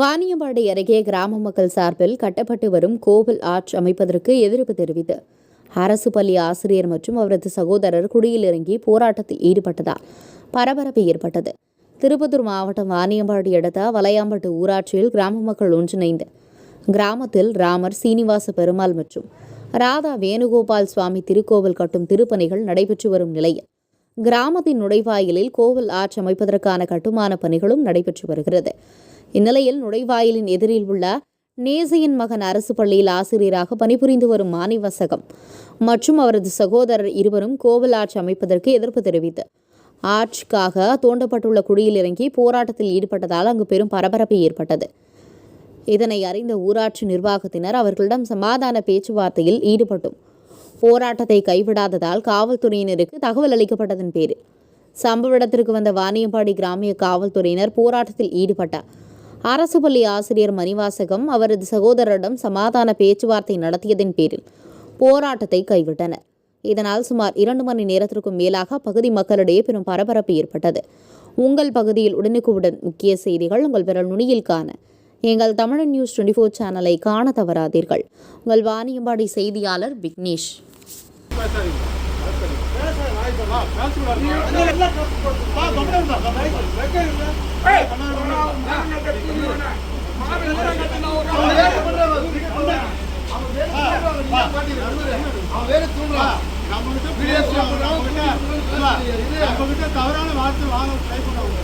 வாணியம்பாடி அருகே கிராம மக்கள் சார்பில் கட்டப்பட்டு வரும் கோவில் ஆர்ச் அமைப்பதற்கு எதிர்ப்பு தெரிவித்து அரசு பள்ளி ஆசிரியர் மற்றும் அவரது சகோதரர் குடியில் இறங்கி போராட்டத்தில் ஈடுபட்டதால் பரபரப்பு ஏற்பட்டது. திருப்பத்தூர் மாவட்டம் வாணியம்பாடி அடுத்த வலையாம்பட்டு ஊராட்சியில் கிராம மக்கள் ஒன்றிணைந்து கிராமத்தில் ராமர் சீனிவாச பெருமாள் மற்றும் ராதா வேணுகோபால் சுவாமி திருக்கோவில் கட்டும் திருப்பணிகள் நடைபெற்று வரும் நிலையில் கிராமத்தின் நுழைவாயிலில் கோவில் ஆர்ச் அமைப்பதற்கான கட்டுமான பணிகளும் நடைபெற்று வருகிறது. இந்நிலையில் நுழைவாயிலின் எதிரில் உள்ள நேசையின் மகன் அரசு பள்ளியில் ஆசிரியராக பணிபுரிந்து வரும் மாணிவசகம் மற்றும் அவரது சகோதரர் இருவரும் கோவில் ஆட்சி அமைப்பதற்கு எதிர்ப்பு தெரிவித்து ஆட்சிக்காக தோண்டப்பட்டுள்ள குடியில் இறங்கி போராட்டத்தில் ஈடுபட்டதால் அங்கு பெரும் பரபரப்பு ஏற்பட்டது. இதனை அறிந்த ஊராட்சி நிர்வாகத்தினர் அவர்களிடம் சமாதான பேச்சுவார்த்தையில் ஈடுபட்டும். போராட்டத்தை கைவிடாததால் காவல்துறையினருக்கு தகவல் அளிக்கப்பட்டதன் பேரில் சம்பவ இடத்திற்கு வந்த வாணியம்பாடி கிராமிய காவல்துறையினர் போராட்டத்தில் ஈடுபட்டார். அரசு பள்ளி ஆசிரியர் மணிவாசகம் அவரது சகோதரரிடம் சமாதான பேச்சுவார்த்தை நடத்தியதன் பேரில் போராட்டத்தை கைவிட்டனர். இதனால் சுமார் இரண்டு மணி நேரத்திற்கும் மேலாக பகுதி மக்களிடையே பெரும் பரபரப்பு ஏற்பட்டது. உங்கள் பகுதியில் உடனுக்குடன் முக்கிய செய்திகள் உங்கள் விரல் நுனியில் காண எங்கள் தமிழன் நியூஸ் டுவெண்ட்டி ஃபோர் சேனலை காண தவறாதீர்கள். உங்கள் வாணியம்பாடி செய்தியாளர் விக்னேஷ். நம்மகிட்ட தவறான வார்த்தை வாங்க ட்ரை பண்ணுவாங்க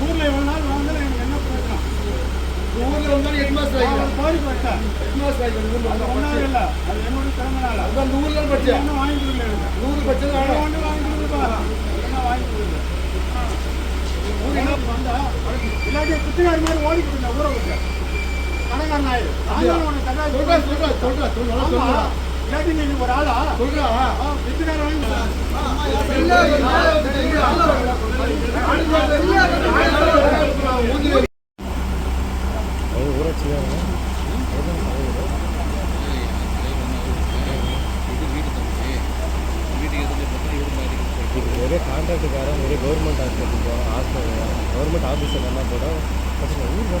ஊர்ல எவ்வளவு நாள் வாங்கினா எனக்கு என்ன பிரச்சனை ஊர்ல இருந்தாலும் ஹெட் மாஸ்டர் நான் ஆகிக்கிறேன் ஒரு ஹெட் மாஸ்டர் அது இல்லை அது என்னோட திறமை நாள் அது அந்த ஊர்ல படிச்சேன் என்ன வாங்கி கொடுங்க நூறு பட்சம் வாங்கிட்டு வேணும் ஒன்று வாங்கி கொடுப்பா என்ன வாங்கி கொடுங்க என்ன இல்லாட்டி குத்துக்காரி மாதிரி ஓடி கொடுங்க ஊரை விட்டு கணக்கார நாய் நானும் உனக்கு தகவல் சொல்றா சொல்றா சொல்றா சொல்றா ஆமா. சொல்றா இல்லாட்டி நீ ஒரு ஆளா சொல்றா வித்துக்கார வாங்கி ಬರೀ ಕಾಂಟ್ರಾಕ್ಟ್ಗಾರ ಬರೀ ಗೌರ್ಮೆಂಟ್ ಹಾಸ್ಪಿಟ್ಲು ಹಾಸ್ಪಿಟಲ್ ಗೌರ್ಮೆಂಟ್ ಆಫೀಸಲ್ಲಿ ಎಲ್ಲ ಕೂಡ ಊರು